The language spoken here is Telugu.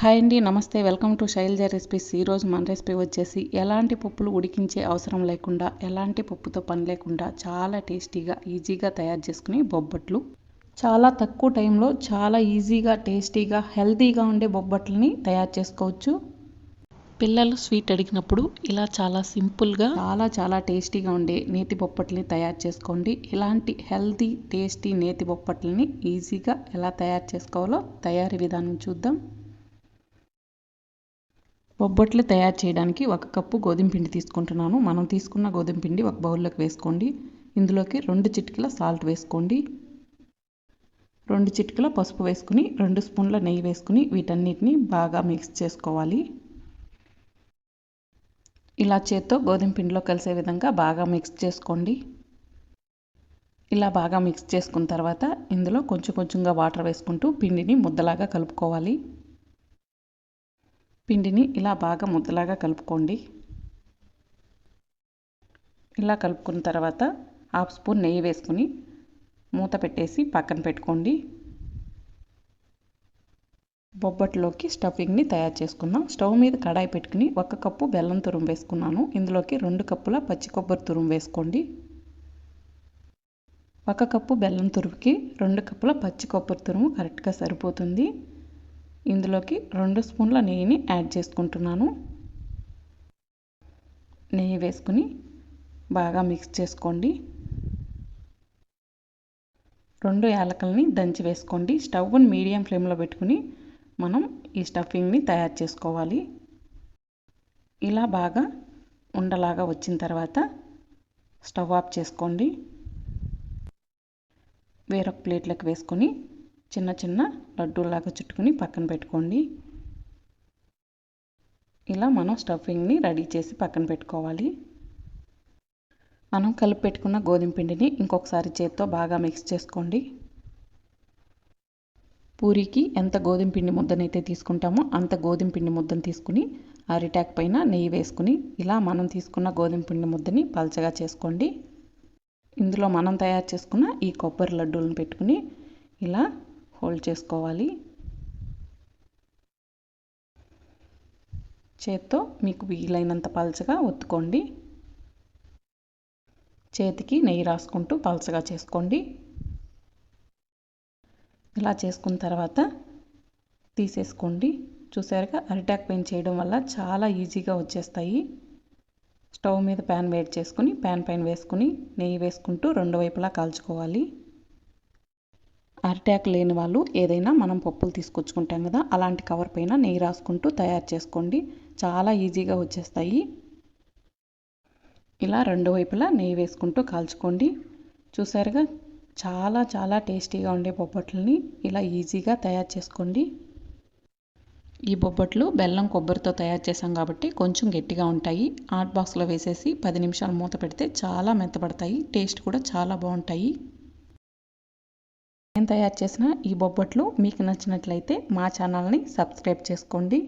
హాయ్ అండి నమస్తే. Welcome to Shailaja recipes. ఈరోజు మన రెసిపీ వచ్చేసి ఎలాంటి పప్పులు ఉడికించే అవసరం లేకుండా ఎలాంటి పప్పుతో పని లేకుండా చాలా టేస్టీగా ఈజీగా తయారు చేసుకునే బొబ్బట్లు. చాలా తక్కువ టైంలో చాలా ఈజీగా టేస్టీగా హెల్తీగా ఉండే బొబ్బట్లని తయారు చేసుకోవచ్చు. పిల్లలు స్వీట్ అడిగినప్పుడు ఇలా చాలా సింపుల్గా చాలా చాలా టేస్టీగా ఉండే నేతి బొప్పట్లని తయారు చేసుకోండి. ఇలాంటి హెల్తీ టేస్టీ నేతి బొప్పట్లని ఈజీగా ఎలా తయారు చేసుకోవాలో తయారీ విధానం చూద్దాం. బొబ్బట్లు తయారు చేయడానికి ఒక కప్పు గోధుమ పిండి తీసుకుంటున్నాను. మనం తీసుకున్న గోధుమ పిండి ఒక బౌల్లోకి వేసుకోండి. ఇందులోకి రెండు చిటికల సాల్ట్ వేసుకోండి. రెండు చిటికల పసుపు వేసుకుని రెండు స్పూన్ల నెయ్యి వేసుకుని వీటన్నిటిని బాగా మిక్స్ చేసుకోవాలి. ఇలా చేత్తో గోధుమ పిండిలో కలిసే విధంగా బాగా మిక్స్ చేసుకోండి. ఇలా బాగా మిక్స్ చేసుకున్న తర్వాత ఇందులో కొంచెం కొంచెంగా వాటర్ వేసుకుంటూ పిండిని ముద్దలాగా కలుపుకోవాలి. పిండిని ఇలా బాగా ముద్దలాగా కలుపుకోండి. ఇలా కలుపుకున్న తర్వాత హాఫ్ స్పూన్ నెయ్యి వేసుకుని మూత పెట్టేసి పక్కన పెట్టుకోండి. బొబ్బట్లోకి స్టఫింగ్ని తయారు చేసుకుందాం. స్టవ్ మీద కడాయి పెట్టుకుని ఒక కప్పు బెల్లం తురుము వేసుకున్నాను. ఇందులోకి రెండు కప్పుల పచ్చి కొబ్బరి తురుము వేసుకోండి. ఒక కప్పు బెల్లం తురుముకి రెండు కప్పుల పచ్చి కొబ్బరి తురుము కరెక్ట్గా సరిపోతుంది. ఇందులోకి రెండు స్పూన్ల నెయ్యిని యాడ్ చేసుకుంటున్నాను. నెయ్యి వేసుకుని బాగా మిక్స్ చేసుకోండి. రెండు యాలకల్ని దంచి వేసుకోండి. స్టవ్ని మీడియం ఫ్లేమ్లో పెట్టుకుని మనం ఈ స్టఫింగ్ని తయారు చేసుకోవాలి. ఇలా బాగా ఉండలాగా వచ్చిన తర్వాత స్టవ్ ఆఫ్ చేసుకోండి. వేరొక ప్లేట్లకు వేసుకొని చిన్న చిన్న లడ్డూలాగా చుట్టుకుని పక్కన పెట్టుకోండి. ఇలా మనం స్టఫింగ్ని రెడీ చేసి పక్కన పెట్టుకోవాలి. మనం కలిపి పెట్టుకున్న గోధుమ పిండిని ఇంకొకసారి చేత్తో బాగా మిక్స్ చేసుకోండి. పూరికి ఎంత గోధుమ పిండి ముద్దనైతే తీసుకుంటామో అంత గోధుమ పిండి ముద్దను తీసుకుని అరిటాక్ పైన నెయ్యి వేసుకుని ఇలా మనం తీసుకున్న గోధుమ పిండి ముద్దని పలచగా చేసుకోండి. ఇందులో మనం తయారు చేసుకున్న ఈ కొబ్బరి లడ్డూలను పెట్టుకుని ఇలా హోల్డ్ చేసుకోవాలి. చేత్తో మీకు వీలైనంత పలచగా ఒత్తుకోండి. చేతికి నెయ్యి రాసుకుంటూ పలచగా చేసుకోండి. ఇలా చేసుకున్న తర్వాత తీసేసుకోండి. చూసారుగా అరిటాక్ పెయిన్ చేయడం వల్ల చాలా ఈజీగా వచ్చేస్తాయి. స్టవ్ మీద ప్యాన్ వేడి చేసుకుని ప్యాన్ పైన వేసుకుని నెయ్యి వేసుకుంటూ రెండు వైపులా కాల్చుకోవాలి. అరిటాక్ లేని వాళ్ళు ఏదైనా మనం పప్పులు తీసుకొచ్చుకుంటాం కదా అలాంటి కవర్ పైన నెయ్యి రాసుకుంటూ తయారు చేసుకోండి. చాలా ఈజీగా వచ్చేస్తాయి. ఇలా రెండు వైపులా నెయ్యి వేసుకుంటూ కాల్చుకోండి. చూసారుగా చాలా చాలా టేస్టీగా ఉండే బొబ్బట్లని ఇలా ఈజీగా తయారు చేసుకోండి. ఈ బొబ్బట్లు బెల్లం కొబ్బరితో తయారు చేసాం కాబట్టి కొంచెం గట్టిగా ఉంటాయి. హాట్ బాక్స్లో వేసేసి పది నిమిషాలు మూత పెడితే చాలా మెత్తపడతాయి టేస్ట్ కూడా చాలా బాగుంటాయి. నేను తయారు చేసిన ఈ బొబ్బట్లు మీకు నచ్చినట్లయితే మా ఛానల్ని సబ్స్క్రైబ్ చేసుకోండి.